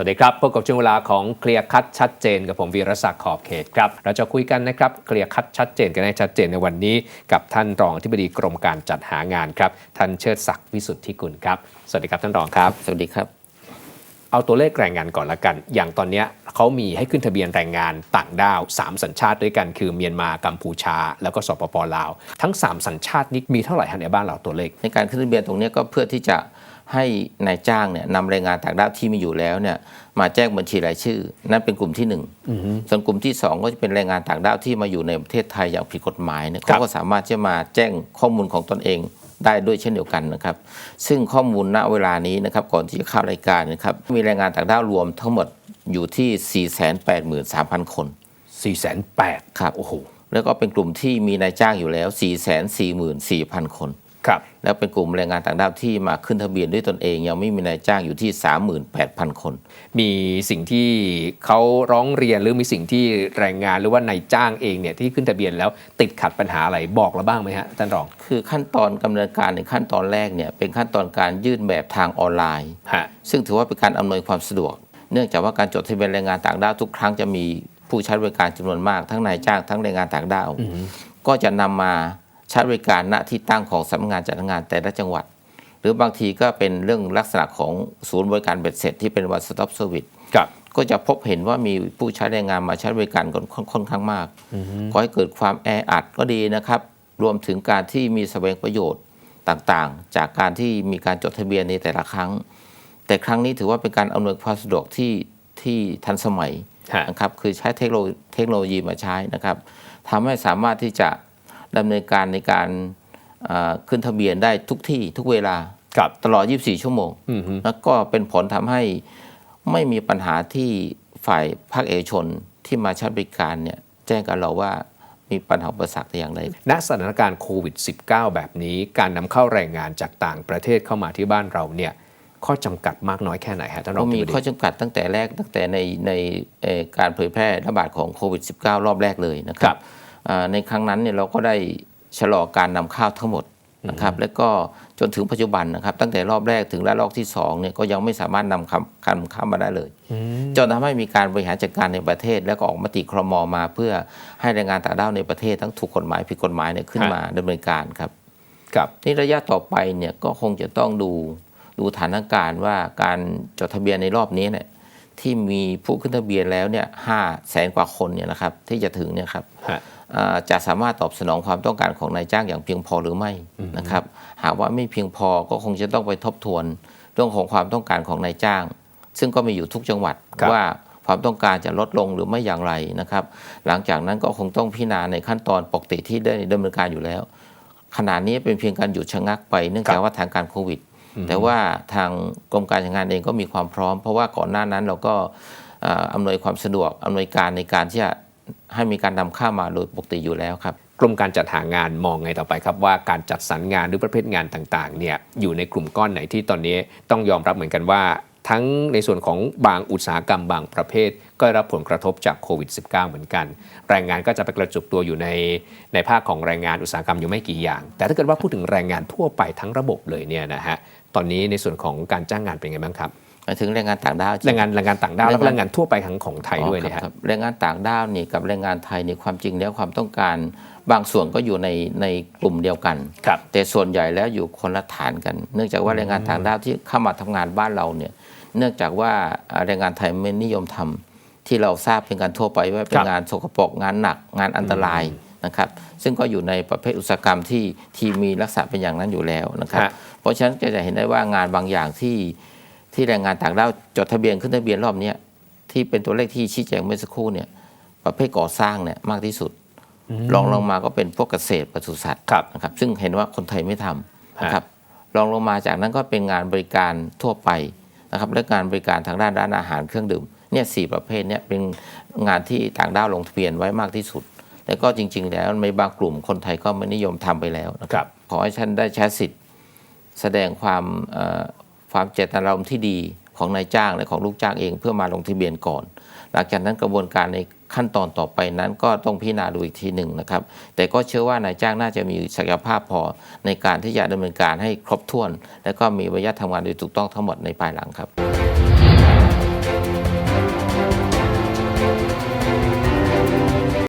วัสดีครับพบกับช่วงเวลาของเคลียร์คัดชัดเจนกับผมวีรศักดิ์ขอบเขตครับเราจะคุยกันนะครับเคลียร์คัดชัดเจนกันให้ชัดเจนในวันนี้ กับท่านรองที่บดีกรมการจัดหางานครับท่านเชิดศักดิ์วิสุทธิกุลครับสวัสดีครับท่านรองครับ สวัสดีครับ เอาตัวเลขแรงงานก่อนละกัน อย่างตอนเนี้ยเขามีให้ขึ้นทะเบียนแรงงานต่างด้าว 3 สัญชาติด้วยกัน คือเมียนมากัมพูชา แล้วก็สปปลาว ทั้ง 3 สัญชาตินี้มีเท่าไหร่ฮะในบ้านเราตัวเลขในการขึ้นทะเบียนตรงนี้ก็เพื่อที่จะ ให้นายจ้างเนี่ยนำแรงงานต่างด้าวที่มีอยู่แล้วเนี่ยมาแจ้งบัญชีรายชื่อ นั่นเป็นกลุ่มที่หนึ่งส่วนกลุ่มที่สองก็จะเป็นแรงงานต่างด้าวที่มาอยู่ในประเทศไทยอย่างผิดกฎหมายเนี่ยเขาก็สามารถจะมาแจ้งข้อมูลของตนเองได้ด้วยเช่นเดียวกันนะครับ ซึ่งข้อมูลณเวลานี้นะครับก่อนที่จะเข้ารายการนะครับมีแรงงานต่างด้าวรวมทั้งหมดอยู่ที่ 483,000 คน 4 8 0 0ครับโอ้โหแล้วก็เป็นกลุ่มที่มีนายจ้างอยู่แล้ว 444,000 คนครับ แล้วเป็นกลุ่มแรงงานต่างด้าวที่มาขึ้นทะเบียนด้วยตนเอง ยังไม่มีนายจ้างอยู่ที่ 38,000 คน มีสิ่งที่เขาร้องเรียนหรือมีสิ่งที่แรงงานหรือว่านายจ้างเองเนี่ยที่ขึ้นทะเบียนแล้วติดขัดปัญหาอะไรบอกเราบ้างไหมฮะท่านรอง คือขั้นตอนดำเนินการในขั้นตอนแรกเนี่ยเป็นขั้นตอนการยื่นแบบทางออนไลน์ ฮะ ซึ่งถือว่าเป็นการอำนวยความสะดวก เนื่องจากว่าการจดทะเบียนแรงงานต่างด้าวทุกครั้งจะมีผู้ใช้บริการจำนวนมากทั้งนายจ้างทั้งแรงงานต่างด้าว ก็จะนำมา ใช้บริการณที่ตั้งของสำนักงานจัดงานแต่ละจังหวัด หรือบางทีก็เป็นเรื่องลักษณะของศูนย์บริการเบ็ดเสร็จที่เป็น one stop service กับก็จะพบเห็นว่ามีผู้ใช้แรงงานมาใช้บริการค่อนค่อนค่อนข้างมากก่อให้เกิดความแออัดก็ดีนะครับ รวมถึงการที่มีแสวงประโยชน์ต่างๆ จากการที่มีการจดทะเบียนในแต่ละครั้ง แต่ครั้งนี้ถือว่าเป็นการอำนวยความสะดวกที่ที่ทันสมัยฮะนะครับ คือใช้เทคโนโลเทคโนโลยีมาใช้นะครับทำให้สามารถที่จะ ดำเนินการในการเอ่อขึ้นทะเบียนได้ทุกที่ทุกเวลากับตลอด 24 ชั่วโมงอือฮึแล้วก็เป็นผลทำให้ไม่มีปัญหาที่ฝ่ายภาคเอกชนที่มาใช้บริการเนี่ยแจ้งกับเราว่ามีปัญหาอุปสรรคแต่อย่างใดณสถานการณ์โควิด -19 แบบนี้ การนำเข้าแรงงานจากต่างประเทศเข้ามาที่บ้านเราเนี่ยข้อจำกัดมากน้อยแค่ไหนฮะท่านรอก็งมีที่บดีข้อจำกัดตั้งแต่แรกตั้งแต่ในในเอ่อการเผยแพร่ระบาดของโควิด -19 รอบแรกเลยนะคครัรับบอ่า ในครั้งนั้นเนี่ยเราก็ได้ชะลอการนำเข้าทั้งหมดนะครับและก็จนถึงปัจจุบันนะครับ ตั้งแต่รอบแรกถึงระลอกที่2เนี่ยก็ยังไม่สามารถนำคำการเข้ามาได้เลยจนทำให้มีการบริหารจัดการในประเทศ แล้วก็ออกมติครมมา เพื่อให้แรงงานต่างด้าวในประเทศทั้งถูกกฎหมายผิดกฎหมายเนี่ยขึ้นฮะมาดำเนินการครับกับนี่ระยะต่อไปเนี่ยก็คงจะต้องดูดูฐานการณ์ว่าการจดทะเบียนในรอบนี้เนี่ย ที่มีผู้ขึ้นทะเบียนแล้วเนี่ยห้าแสนกว่าคนเนี่ยนะครับที่จะถึงเนี่ยครับฮะอ่าจะสามารถตอบสนองความต้องการของนายจ้างอย่างเพียงพอหรือไม่นะครับ หากว่าไม่เพียงพอก็คงจะต้องไปทบทวนเรื่องของความต้องการของนายจ้าง ซึ่งก็มีอยู่ทุกจังหวัดครับว่าความต้องการจะลดลงหรือไม่อย่างไรนะครับ หลังจากนั้นก็คงต้องพิจารณาในขั้นตอนปกติที่ได้ดำเนินการอยู่แล้ว ขณะนี้เป็นเพียงการหยุดชะงักไปเนื่องจากว่าทางการโควิด แต่ว่าทางกรมการจัดงานเองก็มีความพร้อม เพราะว่าก่อนหน้านั้นเราก็อ่าอำนวยความสะดวกอำนวยการในการที่จะให้มีการนำเข้ามาโดยปกติอยู่แล้วครับกรมการจัดหางานมองไงต่อไปครับ ว่าการจัดสรรงานหรือประเภทงานต่างๆเนี่ยอยู่ในกลุ่มก้อนไหนที่ตอนนี้ต้องยอมรับเหมือนกันว่า ทั้งในส่วนของบางอุตสาหกรรมบางประเภท ก็ได้รับผลกระทบจากโควิด -19 เหมือนกัน แรงงานก็จะไปกระจุกตัวอยู่ในในภาคของแรงงานอุตสาหกรรมอยู่ไม่กี่อย่าง แต่ถ้าเกิดว่าพูดถึงแรงงานทั่วไปทั้งระบบเลยเนี่ยนะฮะตอนนี้ในส่วนของการจ้างงานเป็นไงบ้างครับหมายถึงแรงงานต่างด้าวใช่ไหมแรงงานแรงงานต่างด้าวแล้วก็แรแรงงงานงานทั่วไปทั้งของไทยด้วยอ๋อเนี่ยคฮะรับแรงงานต่างด้าวนี่กับแรงงานไทยนี่ความจริงแล้วความต้องการ บางส่วนก็อยู่ในในกลุ่มเดียวกันครับแต่ส่วนใหญ่แล้วอยู่คนละฐานกัน เนื่องจากว่าแรงงานต่างด้าวที่เข้ามาทำงานบ้านเราเนี่ย เนื่องจากว่าอ่าแรงงานไทยไม่นิยมทำที่เราทราบเป็นการทั่วไปว่าเป็ครันบงานสกปรกงานหนักงานอันตรายนะครับซึ่งก็อยู่ในประเภทอุตสาหกรรมที่ที่มีลักษณะเป็นอย่างนั้นอยู่แล้วนะครับฮะเพราะฉะนั้นก็จะเห็นได้ว่างานบางอย่างที่ที่แรงงานต่างด้าวจดทะเบียนขึ้นทะเบียนรอบเนี้ยที่เป็นตัวเลขที่ชี้แจงเมื่อสักครู่เนี่ยประเภทก่อสร้างเนี่ยมากที่สุดรองลงมาก็เป็นพวกเกษตรปศุสัตว์ครับนะครับ ซึ่งเห็นว่าคนไทยไม่ทำนะครับรองลงมาจากนั้นก็เป็นงานบริการทั่วไป นะครับและงานบริการทางด้านร้านอาหารเครื่องดื่มเนี่ยสี่ประเภทเนี่ยเป็นงานที่ต่างด้าวลงทะเบียนไว้มากที่สุดแล้วก็จริง ๆ แล้วในบางกลุ่มคนไทยก็ไม่นิยมทำไปแล้วนะคครัรับบขอให้ท่านได้ใช้สิทธิ์ แสดงความเอ่อความเจตนารมณ์ที่ดี ของนายจ้างและของลูกจ้างเอง เพื่อมาลงทะเบียนก่อน หลังจากนั้นกระบวนการในขั้นตอนต่อไปนั้นก็ต้องพิจารณาดูอีกทีหนึ่งนะครับ แต่ก็เชื่อว่านายจ้างน่าจะมีศักยภาพพอในการที่จะดำเนินการให้ครบถ้วน และก็มีระยะทำงานโดยถูกต้องทั้งหมดในภายหลังครับ